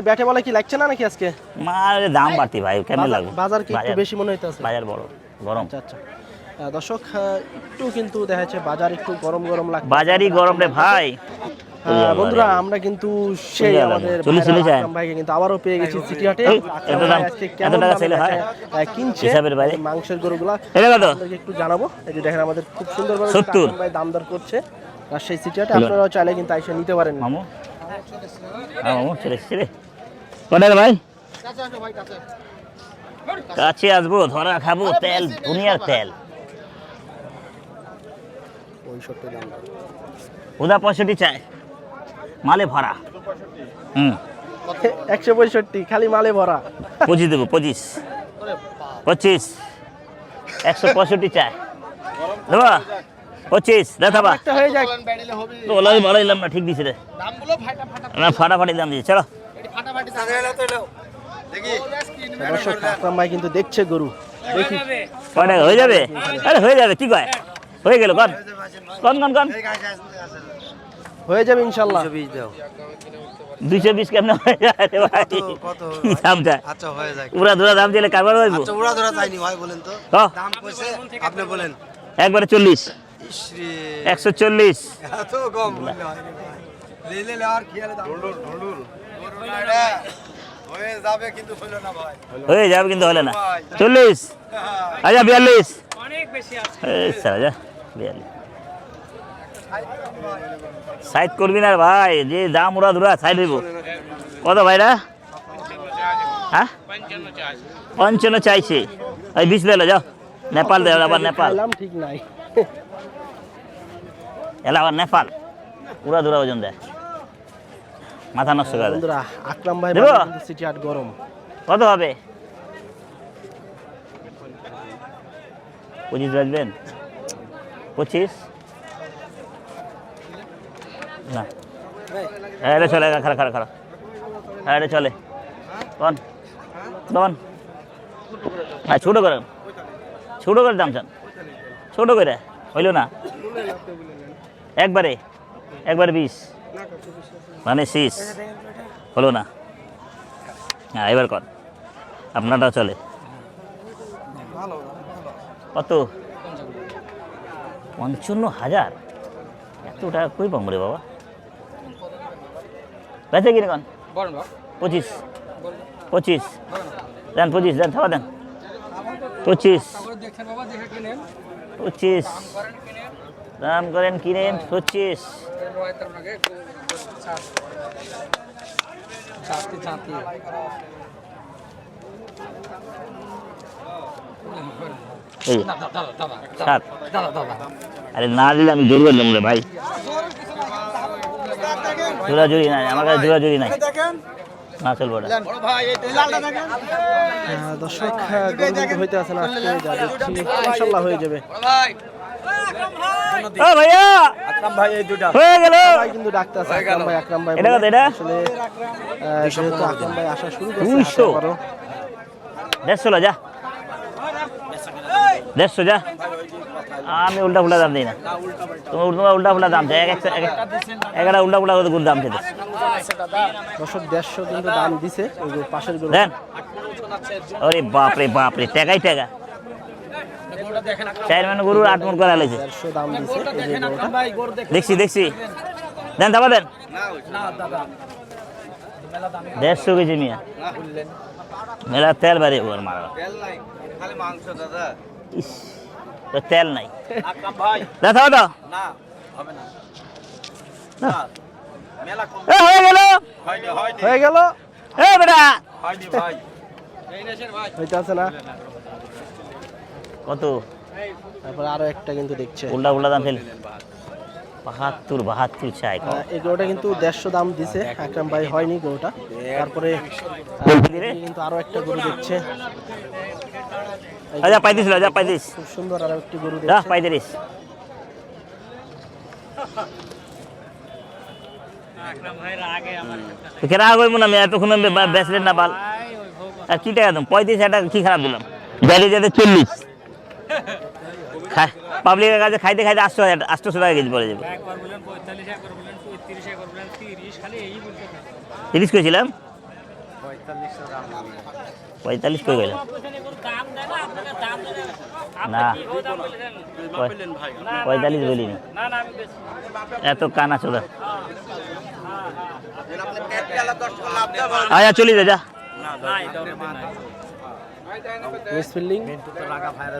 ব্যাটে বলে কি লাগছে না নাকি আজকে? মার দাম বাড়তি ভাই কেমন লাগবে? বাজার কি একটু বেশি মনে হইতেছে? বাজার বড় গরম। আচ্ছা আচ্ছা। দর্শক একটু কিন্তু দেখা যাচ্ছে বাজার একটু গরম গরম লাগছে। বাজারই গরম রে ভাই। বন্ধুরা আমরা কিন্তু সেই আমাদের। ভাইকে কিন্তু আবারও পেয়ে গেছি সিটি হাটে এত দাম- আজকে এত কেমন হয়? কিনছে? হিসাবের বাইরে। মাংসের গরুগুলা একটু জানাব। এই যে দেখেন আমাদের খুব সুন্দরভাবে কিন্তু 70 ভাই দাম দর করছে। রাজশাহী সিটি হাটে হলো। আপনারাও চাইলে কিন্তু আইসা নিতে পারেন। মামু। হ্যাঁ মামু চলে এসছি রে ভাই। কাছে আসব ধরা খাব তেল দুনিয়ার তেল। হুদা পঁয়ষট্টি চাই মালে ভরা। হুম। একশো পঁয়ষট্টি খালি মালে ভরা। পঁচিশ দেবো পঁচিশ। পঁচিশ। একশো পঁয়ষট্টি চাই। দেবা? পঁচিশ দেখাবা একটা হয়ে যায় তো ওলাই বাড়াইলাম না ঠিক দিছে রে। না ফাটাফাটি দাম দিয়েছে চলো। দর্শক আকরাম ভাই কিন্তু দেখছে গরু। দেখি। হয়ে যাবে? আরে হয়ে যাবে কি কয়? হয়ে গেল কন কন কন কন হয়ে যাবে ইনশাল্লাহ। দুইশো বিশ কেমন হয়ে যায় ভাই? কি দামটা আচ্ছা হয়ে যায়। পুরা দুরা দাম দিলে কারবার হইব? আচ্ছা উড়া ধরা যায়নি ভাই বলেন তো। দাম কইছে আপনি বলেন। একবারে চল্লিশ। একশো চল্লিশ। এত কম বললে হয় যাবে কিন্তু হলো না চল্লিশ। আচ্ছা বিয়াল্লিশ। সাইড করবি না ভাই যে দাম ওরা দুরা সাইড হইব। কত ভাইরা হ্যাঁ? পঞ্চান্ন চাইছে। ওই বিশ লেলো যাও। নেপাল দে আবার নেপাল। ঠিক নাই। এলা আবার নেপাল। উড়া দুরা ওজন দেয় মাথা নষ্ট করে বন্ধুরা আকরাম ভাই? সিটি হাট গরম। কত হবে? পঁচিশ বাজবেন পঁচিশ? না। হ্যাঁ চলে খারাপ খারাপ খারাপ হ্যাঁ এটা চলে। কন কন হ্যাঁ ছোটো করেন ছোটো করে দাম চান। ছোটো করে হইল না? একবারে একবারে বিশ। মানে শীষ হলো না। হ্যাঁ এবার কর। আপনারটা চলে। কত? পঞ্চান্ন হাজার? এত টাকা কই পাবো রে বাবা? বেঁচে কিনে কন। পঁচিশ। পঁচিশ। দেন পঁচিশ, দেন থাকা দেন। পঁচিশ। পঁচিশ। দাম করেন কিনেন পঁচিশ সাত। আরে না দিলে আমি জোর করলাম রে ভাই। জোরাজুরি নাই আমার কাছে জোরাজুরি নাই। না চলবো ওটা দর্শক হইতে আছে না আজকে যা দেখছি ইনশাল্লাহ হয়ে যাবে। ও ভাইয়া! ভাই এই দুটা হয়ে গেল। ভাই কিন্তু ডাক্তার আছে আকরাম ভাই আকরাম ভাই এটা। কত এটা? আসলে যেহেতু আকরাম ভাই আসা শুরু করছে দুইশো। হাটে আবারও। দেড়শো যা। দেড়শো যা। আমি উল্টা ফুল্টা দাম দিই না। তোমার উল্টা উল্টা ফুল্টা দাম চাই এক এক এক- একটা উল্টা ফুল্টা করে দাম খেতে দর্শক দেড়শো কিন্তু দাম দিছে। ওই পাশের দেন। আরে বাপরে বাপরে টাকাই টাকা। চার মানে গরুর আট মন করা লাগছে। দেখছি দেখছি। দেন দাবা দেন। দেড়শো কেজি মিয়া মেলা তেল বাড়ি ওর মারা। খালি মাংস দাদা। ইস, তো তেল নাই। দেখা তো না হবে না। মেলা কম। এ হয়ে গেল। হয়ে গেল? এ বেটা। হয়নি ভাই। হইতে না। কত? তারপরে আরও একটা কিন্তু দেখছে। উল্টা উল্টা দাম ফেল। বাহাত্তর বাহাত্তর চাই এই গরুটা কিন্তু দেড়শো দাম দিছে আকরাম ভাই হয়নি গরুটা। তারপরে? কিন্তু আরও একটা গরু দেখছে। আচ্ছা পাইতিস পাইতিস খুব সুন্দর আরও একটি গরু দেখছে। পাইতিরিস কেরা কইব না আমি এতক্ষণ বেসলেন না বাল। আর কি টাকা দাম পঁয়ত্রিশ হাজার টাকা কি খারাপ দিলাম? যাইলে যাতে চল্লিশ। পাবলিকের কাছে খাইতে খাইতে আটশো আটশোশো টাকা কেজি পড়ে যাবে তিরিশ করেছিলাম পঁয়তাল্লিশ কই গেল না পঁয়তাল্লিশ বলিনি এত কানা চোদা আচ্ছা চলি যা যা মিস ফিল্ডিং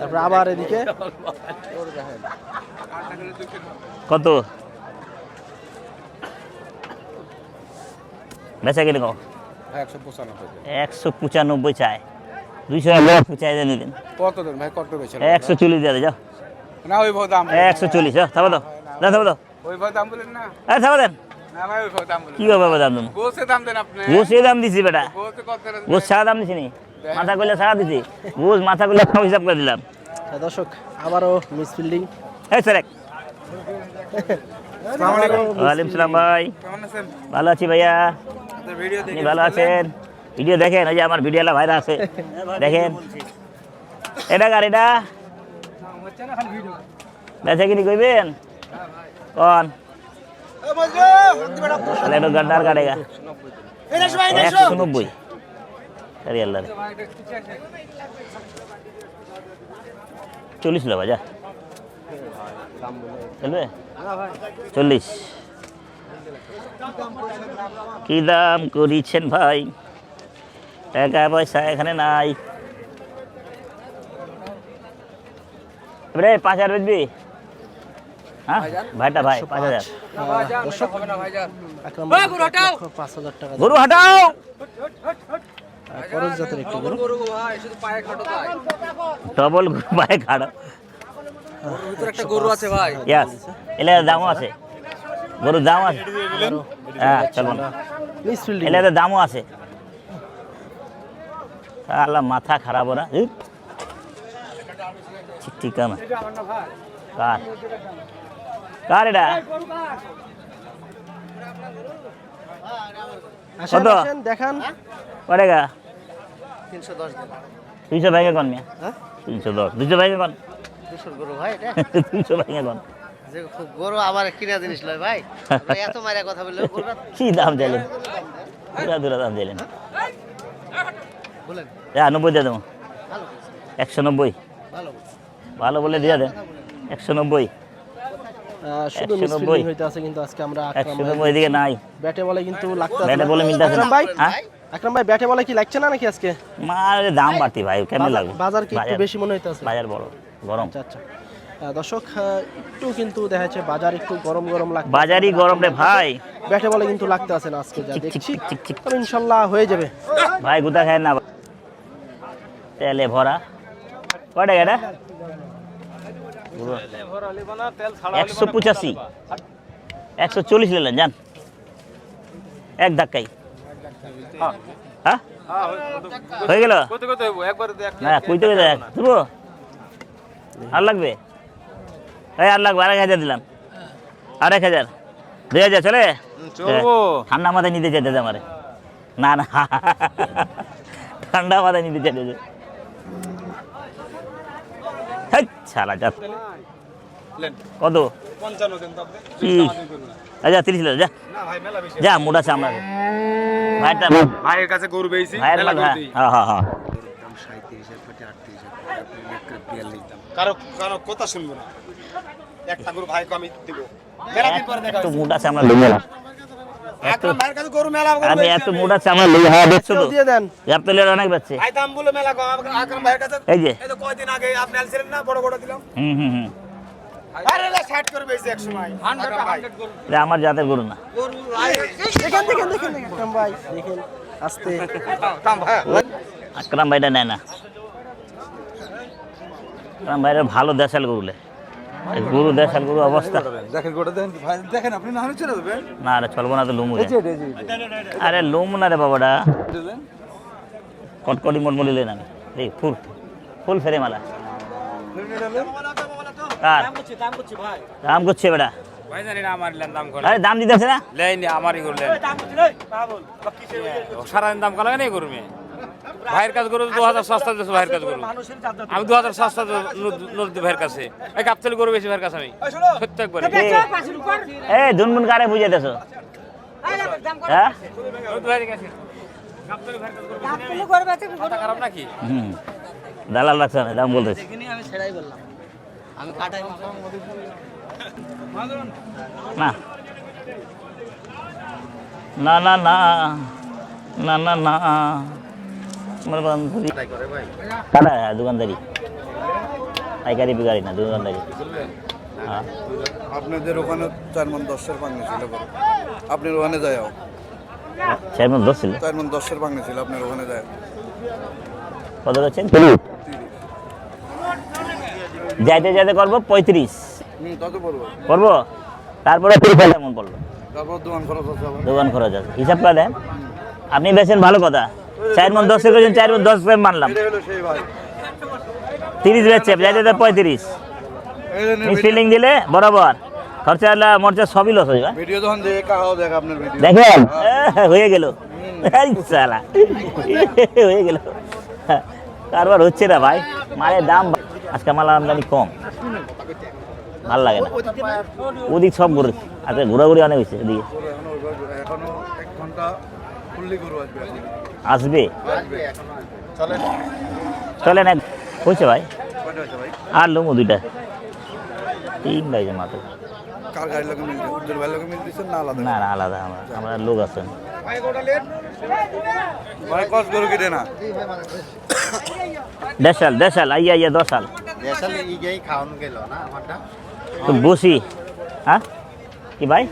তারপরে আবার এদিকে। কত? বেচা কো একশো পঁচানব্বই চায় দুইশো পঁচাই দিয়ে নিলেন কত দেন ভাই কত বেশি একশো চল্লিশ দিয়ে দে, যাও। না ওই ভাবে দাম একশো চল্লিশ যাও দাও ওই ভাবে দাম বলেন না। আরে দেন। কি হবে দাম তুমি গোসে দাম দেন আপনি। গোসে দাম দিছি বেটা। গোসে কত দেন? গোস দাম দিছি নি। মাথা করলে সারা দিছি। গোস মাথা করলে সব হিসাব করে দিলাম। দর্শক আবারও মিস ফিল্ডিং। এই স্যার ওয়ালাইকুম সালাম ভাই। কেমন আছেন? ভালো আছি ভাইয়া। আপনি ভালো আছেন? ভিডিও দেখেন ওই যে আমার ভিডিওলা ভাইরা আছে। দেখেন। এটা কার এটা? বেচা কিনি কইবেন? কন? তাহলে একটু গাড্ডার কাটেগা। একশো নব্বই। আরে আল্লাহ। চল্লিশ লো যা চলবে চল্লিশ। কি দাম করিছেন ভাই? টাকা পয়সা এখানে নাই। রে পাঁচ হাজার বেচবি? হ্যাঁ? ভাইটা ভাই পাঁচ হাজার। গরু হাঁটাও। করজ জাতের একটি গরু। ডবল গরু ভাই খাড়ো একটা গরু আছে ভাই। ইয়াস এলে দামও আছে। গরুর দাম আছে। হ্যাঁ ফিল্ডিং এলে দামও আছে। আল্লাহ মাথা খারাপ ওরা। ঠিক ঠিক না কার? কার এটা? দেখান। তিনশো দশ কন মিয়া? হ্যাঁ? তিনশো দশ। দুইশো ভেঙে কন? দুশোর গরু ভাই এটা তিনশো ভেঙে কন? খুব গরু আবার কিনা জিনিস লয় ভাই। এত মারিয়া কথা বললে কি দাম চাইলেন? দুরা দুরা দাম বলেন। হ্যাঁ নব্বই দিয়ে দেবো। একশো নব্বই। ভালো ভালো বলে দিয়ে দেন একশো নব্বই। শুধু মিস 190 হইতে আছে কিন্তু আজকে আমরা আকরাম ভাই এদিকে নাই। ব্যাটে বলে কিন্তু লাগতে ব্যাটে বলে মিলতেছে না? আকরাম ভাই হ্যাঁ? আকরাম ভাই ব্যাটে বলে কি লাগছে না নাকি আজকে? মার দাম বাড়তি ভাই কেমন লাগবে? বাজার কি একটু বেশি মনে হইতেছে? বাজার বড় গরম। আচ্ছা আচ্ছা। দর্শক একটু কিন্তু দেখা যাচ্ছে বাজার একটু গরম গরম লাগছে বাজারই গরম রে ভাই। ব্যাটে বলে কিন্তু লাগতে আছে না আজকে যা দেখছি। তবে ইনশাল্লাহ হয়ে যাবে। ভাই গুতা খায় না। তেলে ভরা। কটা এটা একশো পঁচাশি। একশো চল্লিশ নিলেন যান। এক ধাক্কাই। হ্যাঁ? হয়ে গেল? না কইতে দেবো আর লাগবে? এই আর লাগবে আরেক হাজার দিলাম। আরেক হাজার। দুই হাজার চলে? ঠান্ডা মাথায় নিতে চাইতে আমারে। না না। ঠান্ডা মাথায় নিতে চাইতে ছাড়া যা। কত? আচ্ছা তিরিশ হাজার যা। না ভাই মেলা বেশি যা মোটা চামড়া ভাইটা ভাইয়ের কাছে গরু পেয়েছি ভাইয়ের হ্যাঁ হ্যাঁ হ্যাঁ কারও কারও কথা শুনব না। একটা গরু ভাইকে আমি দিব। মেলা পরে দেখা এত হয়েছে। মোটা চামড়া আমি এত মোটা চামড়া লই হ্যাঁ দেখছ তো? দিয়ে দেন। জাপতেলের অনেক বাচ্চে ভাই বলে মেলা কম আকরাম ভাইয়ের কাছে এই যে। এই তো কয়দিন আগে আপনি আনছিলেন না বড় বড় দিলাম। হুম হুম হুম। আরে লা ষাট করে পেয়েছি এক সময় হান্ড্রেড হান্ড্রেড গরু। এটা আমার জাতের গরু না। গরু দেখেন দেখেন দেখেন দেখেন আকরাম ভাই। দেখেন আস্তে। দাম ভাই। আকরাম ভাইটা নেয় না। আকরাম ভাইয়ের ভালো দেশাল গরুলে গরু দেশাল গরু অবস্থা। দেখেন গোটা দেখেন ভাই দেখেন আপনি না হলে চলে যাবেন। না আরে চলবো না তো লুমু রে। আরে লুমু না রে বাবাটা কটকটি মটমলি লেন আমি। এই ফুল ফুল ফেরে মালা কার? দাম করছে বেটা। দাম করে আরে দাম দিতেছে না? লেনি আমারই করলেন। সারাদিন দাম কলা নেই করবে ভাইয়ের কাজ গরু দু হাজার সস্তা দিয়েছে ভাইয়ের কাজ গরু আমি দু হাজার সস্তা নদী ভাইয়ের কাছে। এই কাপতেল গরু বেশি ভাইয়ের কাছে আমি। সত্য একবারে এ ধুনমুন কারে বুঝে দেছো? হ্যাঁ? হুম। দালাল রাখছে না দাম বলতেছি। আমি সেটাই বললাম। আমি কাটাই না। না না না। না না না। আমার বান্ধবী। কাটা হ্যাঁ দোকানদারি। পাইকারি বিকারি না দোকানদারি। হ্যাঁ। আপনাদের ওখানে চার মন দশের ভাঙনি ছিল গরু। আপনার ওখানে যায় চেয়ারম্যান দশ ছিল। চার মন দশের ভাঙনি ছিল আপনার ওখানে যায়? কত করছেন যাইতে যাইতে করব পঁয়ত্রিশ। করব? তারপরে তিরিশ হাজার মন পড়ল। দোকান খরচ আছে আবার দোকান খরচ আছে। হিসাব করে দেন আপনি বেছেন ভালো কথা। চার মন দশ করেছেন চার মন দশ করে মানলাম। তিরিশ বেচছে যাইতে যাইতে পঁয়ত্রিশ। এই জন্য মিক্স ফিলিং দিলে বরাবর। খরচা হলে মরচা সবই লস হয়ে ভিডিও যখন দেখে কাহাও দেখ আপনার ভিডিও দেখেন? হয়ে। গেল। এই হয়ে গেল। কারবার হচ্ছে না ভাই। মালের দাম আজকে মাল আমদানি কম। ভালো লাগে না। ওদিক সব ঘুরে আজকে ঘোরাঘুরি অনেক হয়েছে ওদিকে আসবে? চলেন। এক হয়েছে ভাই? আর লোমো দুইটা। তিন বাইছে মাত্র। না না না আলাদা আমরা আমরা লোক আছেন। ভাই গরু দেশাল দেশাল আইয়া আইয়া দশাল। না তো বসি। হ্যাঁ? কি ভাই?